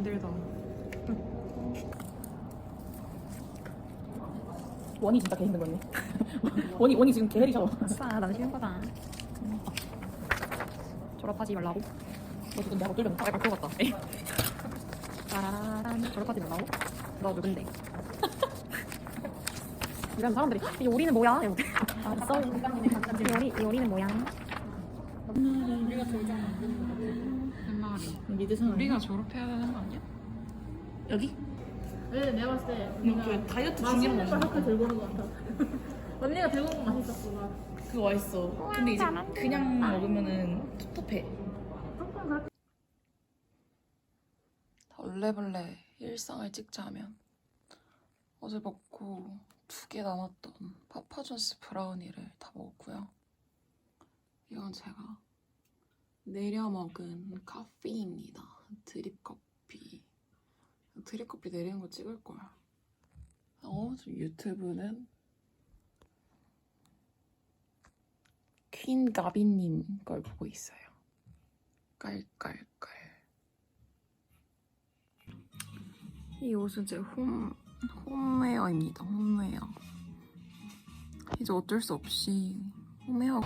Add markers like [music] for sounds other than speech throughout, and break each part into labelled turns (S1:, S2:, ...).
S1: 힘들다. [laughs]
S2: 원이 진짜 개 힘든 거니. [laughs] 원이 원이 지금 개 내리셔.
S1: 아싸, 난 쉬운 거다. 졸업하지 말라고.
S2: 너 누군데 하고 뚫려.
S1: 아, 알것 같다. 따라란 졸업하지 말라고. 너 누군데? 이런 사람들이 이 요리는 뭐야? 이러고. 알았어. 이 [laughs] 요리 이 요리는 뭐야?
S3: 옛날에
S2: 믿으셔.
S3: 우리가 졸업해야 되는 거 아니야?
S2: 여기?
S4: 네, 내가 봤을
S2: 때그 다이어트 중이란 거
S4: 맛있는 걸 학교 들고 오는 것 같아. [laughs] 언니가 들고 온 거 맛있었어. 나.
S2: 그거 맛있어. 근데 이제 그냥 먹으면은 텁텁해.
S3: 얼레벌레 일상을 찍자면 어제 먹고 두 개 남았던 파파존스 브라우니를 다 먹었고요. 이건 제가 내려 먹은 커피입니다. 드립 커피. 드립 커피 내리는 거 찍을 거야. 어, 저 유튜브는 퀸 가비님 걸 보고 있어요. 깔깔깔. 이 옷은 제 홈, 홈웨어입니다. 홈웨어. 이제 어쩔 수 없이 홈웨어.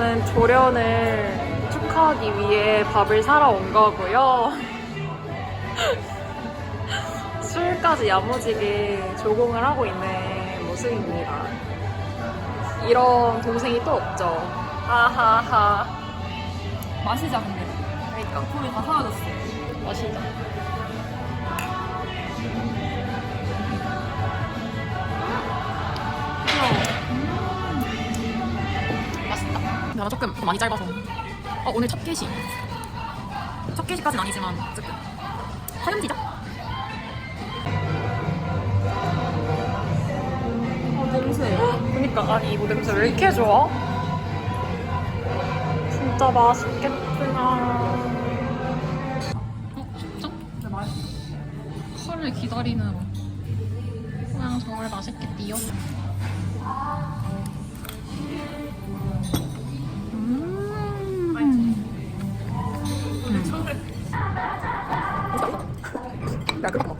S1: 저는 조련을 축하하기 위해 밥을 사러 온 거고요. [laughs] 술까지 야무지게 조공을 하고 있는 모습입니다. 이런 동생이 또 없죠. 하하하.
S2: 마시자 근데.
S1: 그러니까
S2: 소리 다 사라졌어.
S1: 맛있다.
S2: 나가 조금 많이 짧아서. 어 오늘 첫 게시. 첫 게시까지는 아니지만 어쨌든 화염지죠?
S1: 어, 냄새. 그니까, 아니, 이거 냄새 왜 이렇게 좋아? 진짜 맛있겠구나.
S3: 어, 진짜? 네, 맛있어. 컬을 기다리느라. 그냥 정말 맛있겠디요.
S2: 야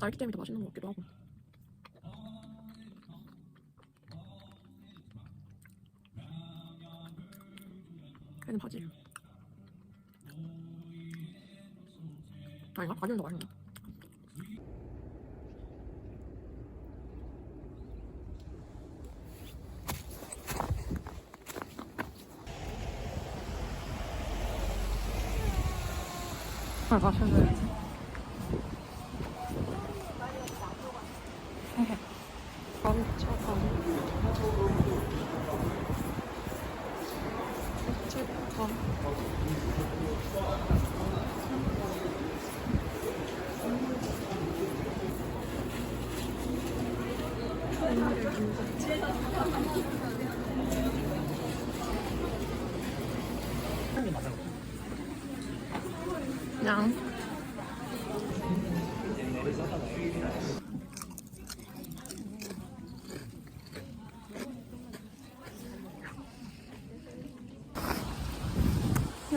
S2: 딸기 때문에 더 맛있는 것 같기도 하고. 걔는 바질. 아닌가? 바질은 더 맛있나? 아, 마셔줘
S3: 냥.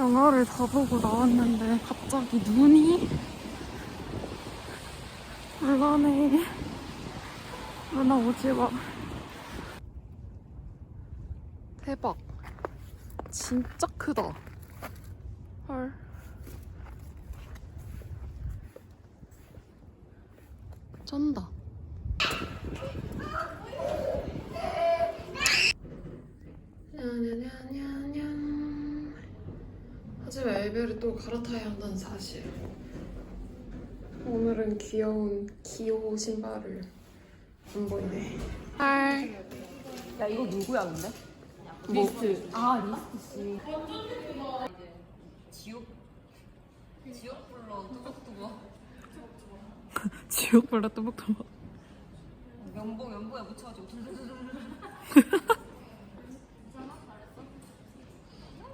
S3: 영화를 다 보고 나왔는데 갑자기 눈이 물러네. 누나 오지 마. 대박. 진짜 크다. 헐. 쩐다. 냐냐냐냐냐. 하지만 엘베를 또 갈아타야 한다는 사실. 오늘은 귀여운 기호 신발을 안 보이네. 헐.
S2: 야 이거 누구야 근데?
S3: 뭐?
S2: 리스트. 아 리스트 씨. 지옥 지옥 불러 뚜벅뚜벅 [laughs]
S3: 지옥 발라 또박또박.
S2: 연봉 연봉에 묻혀가지고 둘둘둘 [laughs] [laughs] 둘.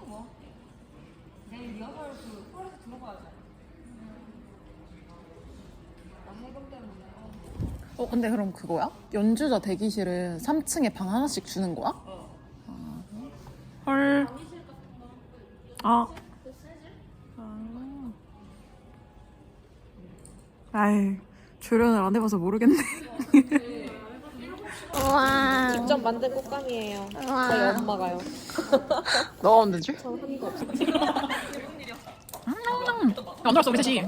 S2: 뭐 내일 리허설 그 폴에서 해금 때문에.
S3: 어, 근데 그럼 그거야? 연주자 대기실은 3층에 방 하나씩 주는 거야? 아. 헐. 아. 아. 아이, 조련을 안 해봐서 모르겠네. [laughs]
S1: 우와.
S4: 직접 만든 꽃감이에요. 저희
S1: 우와.
S4: 엄마가요. [laughs]
S3: 너가 만들지?
S4: 저한거 없어요.
S3: 음, 안 들었어, 우리 셋이.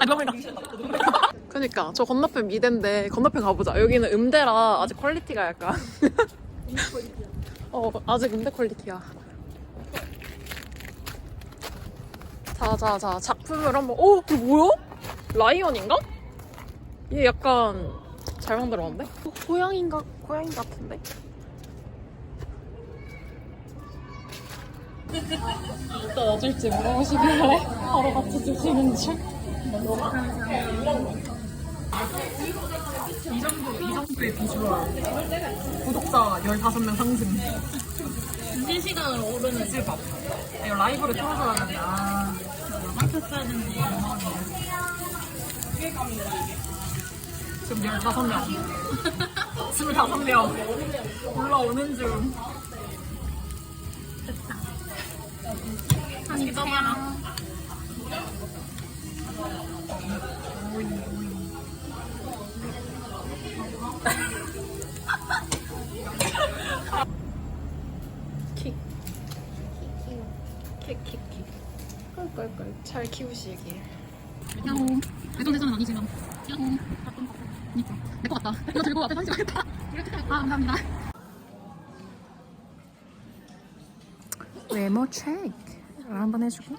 S3: 아, 누가 보니까. 그니까, 저 건너편 미대인데, 건너편 가보자. 여기는 음대라 아직 퀄리티가 약간. [laughs] 어, 아직 음대 퀄리티야. 자, 자, 자, 작품을 한번. 어, 이거 뭐야? 라이언인가? 얘 약간 잘 만들었는데? 어, 고양인가? 고양이 같은데? 떠줄지 물어보시길래 바로 같이 주시는 줄. 이 정도, 이 정도의 비주얼. 구독자 15명 상승.
S1: 실시간으로 오르는
S3: 찔밥. 이거 라이브를 틀어줘야 되는데, 아.
S1: 맞췄어야 되는데.
S3: 지금 15명. 25명. [laughs] 올라오는 중.
S1: 한 입어봐라.
S3: 킥. 킥 킥 킥. 꿀꿀꿀. 잘 키우시길.
S1: 야호. 내돈 대전은 아니지만. 내거 같다. 이거 들고 앞에 상지 가겠다. 아, 감사합니다.
S3: 외모 체크 한번 해주고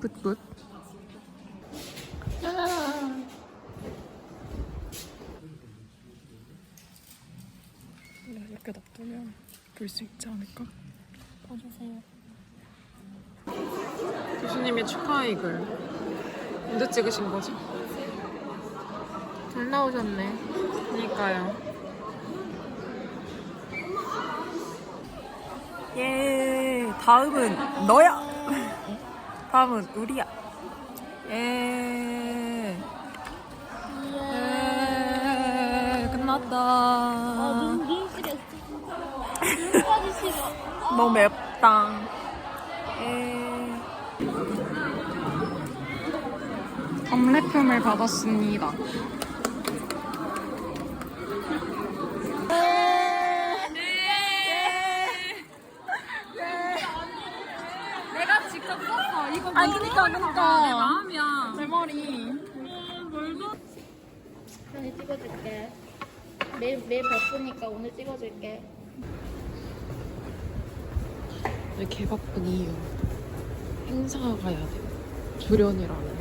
S3: 굿굿 이렇게 놔두면 볼 수 있지 않을까?
S1: 봐주세요.
S3: 교수님의 축하의 글 언제 찍으신 거지?
S4: 잘 나오셨네.
S3: 그니까요 예 다음은 너야 다음은 우리야 예 예, 끝났다
S1: 눈 시렸어. 눈까지 시려.
S3: 너무 맵다 예 답례품을 받았습니다
S1: 내가 직접 썼어. 이거
S3: 아 그니까 그니까
S1: 내 마음이야.
S3: 내 머리
S1: 오늘 찍어줄게. 매일 매일 바쁘니까 오늘 찍어줄게.
S3: 왜개 바쁜 이유 행사 가야 돼 조련이라는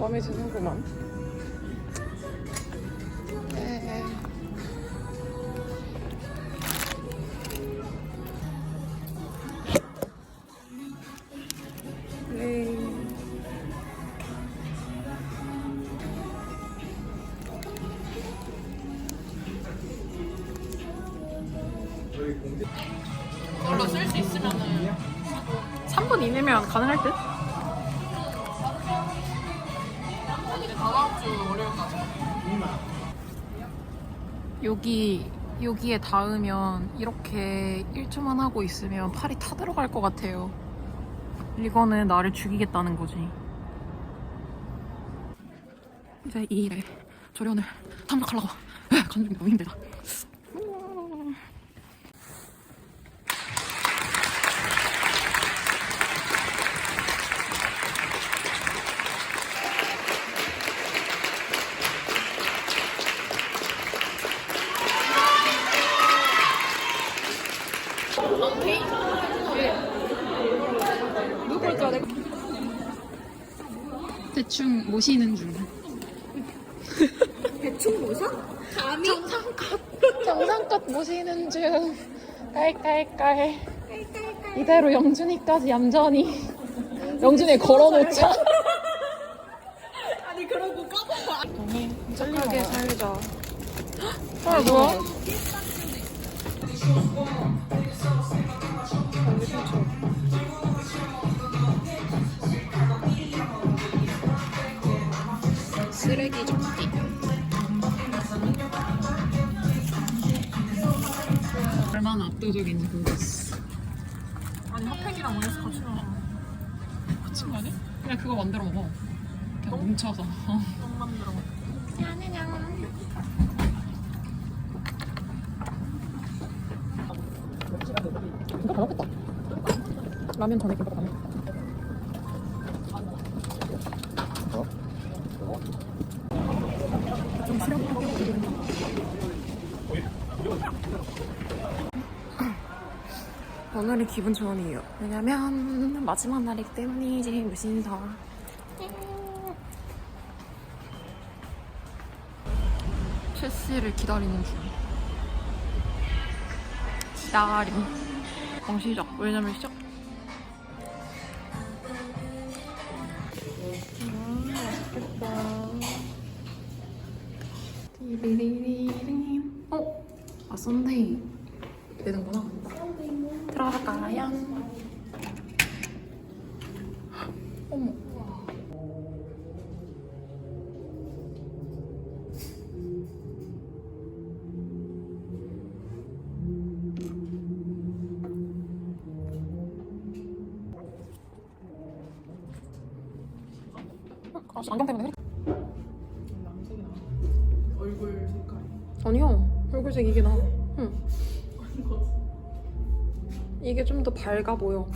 S3: 마음에 드는구만. 3분 이내면 가능할 듯? 여기 여기에 닿으면 이렇게 1초만 하고 있으면 팔이 타들어갈 것 같아요. 이거는 나를 죽이겠다는 거지. 이제 이 일에 조련을 탐색하려고 에, 가는 중이 너무 힘들다.
S1: 대충 모시는 중. [laughs]
S3: 정상껏. 모시는 중. 깔깔깔. 이대로 영준이까지 얌전히. 영준이 걸어놓자. [laughs] 아니 그러고 까먹어. 착하게 살자. 아 뭐야? 쓰레기 줍기 얼마나 압도적인지 보겠어.
S2: 아니 핫팩이랑 오야스 같이 먹어.
S3: 미친 거 아니야? 그냥 그거 만들어 먹어. 그냥 뭉쳐서. [laughs]
S2: 떡 만들어.
S3: 이거 다 먹겠다. 라면 전에 김밥 다 먹겠다 오늘이 기분 좋은 이유. 왜냐면 마지막 날이기 때문이지 무신사. 최씨를 기다리는 중. 기다림. 방 시작. 왜냐면 시작. 음 맛있겠다 띠리리리리 어? 아 썬데이 되는구나 들어갈까요? 어머 아, 안경 때문에 꿀색 이게 나. 응. 이게 좀 더 밝아 보여.